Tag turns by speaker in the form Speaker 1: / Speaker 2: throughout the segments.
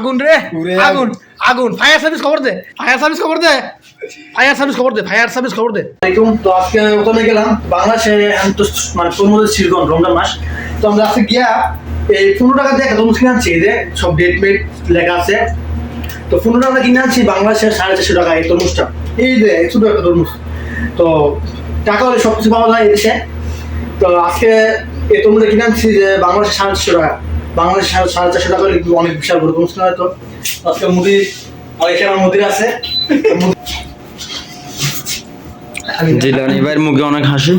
Speaker 1: আগুন রে। আগুন আগুন। ফায়ার সার্ভিস খবর দে। ফায়ার সার্ভিস খবর দে। ফায়ার সার্ভিস খবর দে ফায়ার সার্ভিস খবর দে।
Speaker 2: আলাইকুম তো আজকে প্রথমে গেলাম বাংলাদেশে এখন তো মানে পনেরো সিরগন রমজান মাস। তো আমরা আজকে গিয়া এই পনেরো টাকা দিয়ে একটা কিনে আনছি। যে সব ডেট মেট লেখা আছে। তো পনেরো টাকা কিনে আনছি বাংলাদেশে সাড়ে চারশো টাকা এই তরমুজটা। এই যে ছোটো একটা তরমুজ। তো টাকা হলে সব কিছু পাওয়া যায় এই দেশে তো আজকে এই তরমুজটা কিনে আনছি যে বাংলাদেশে সাড়ে চারশো টাকা। বাংলাদেশে সাড়ে চারশো টাকা অনেক বিশাল বড় কিনা হয়তো। আজকে মুদি অনেক আমার মুদির আছে।
Speaker 3: জিলানি ভাইয়ের মুখে অনেক হাসি।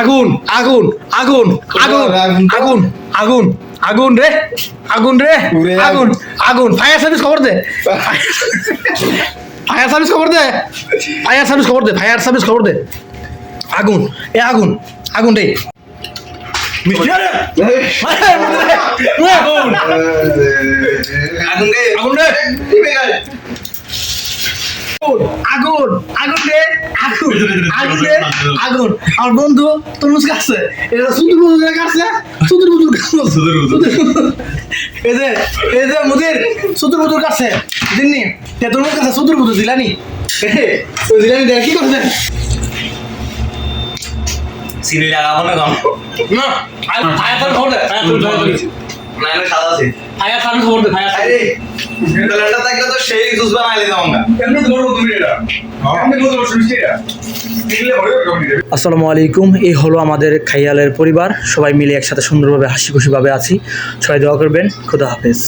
Speaker 1: আগুন আগুন আগুন আগুন
Speaker 3: আগুন
Speaker 1: আগুন আগুন রে আগুন রে আগুন আগুন। ফায়ার সার্ভিস খবর দে। ফায়ার সার্ভিস খবর দে। ফায়ার সার্ভিস খবর দে ফায়ার সার্ভিস খবর দে। আগুন এ আগুন আগুন রে আগুন।
Speaker 4: আগুন রে
Speaker 1: আগুন রে
Speaker 4: টিপে গেল
Speaker 2: আগুন আগুন রে আগুন আগুন আমার বন্ধু তরমুজ কাটছে এটা সুন্দর বুজুর কাটছে সুন্দর বুজুর এই যে এই যে মুদির সুন্দর বুজুর কাটছে দিননি তে তরমুজ কাটছে সুন্দর বুজুর দিলানি ওই দিলানি দেখ কি করছে?
Speaker 4: সিনে লাগাবো না গাম
Speaker 1: না ফায়ার সার্ভিস খবর দে।
Speaker 4: না এনে সাদা আছে।
Speaker 1: ফায়ার সার্ভিস খবর দে ফায়ার
Speaker 4: আরে নেদারল্যান্ডে থাকলে তো সেই জুস বানাইলে দাও না এমনি তো বড় তুমি এটা? এমনি বড় সুস্থ এটা? দিলে বড় কমিটি
Speaker 2: আসসালামু আলাইকুম এই হলো আমাদের খাইয়ালের পরিবার। সবাই মিলে একসাথে সুন্দরভাবে হাসি খুশিভাবে আছি। সবাই দোয়া করবেন। খুদা হাফেজ।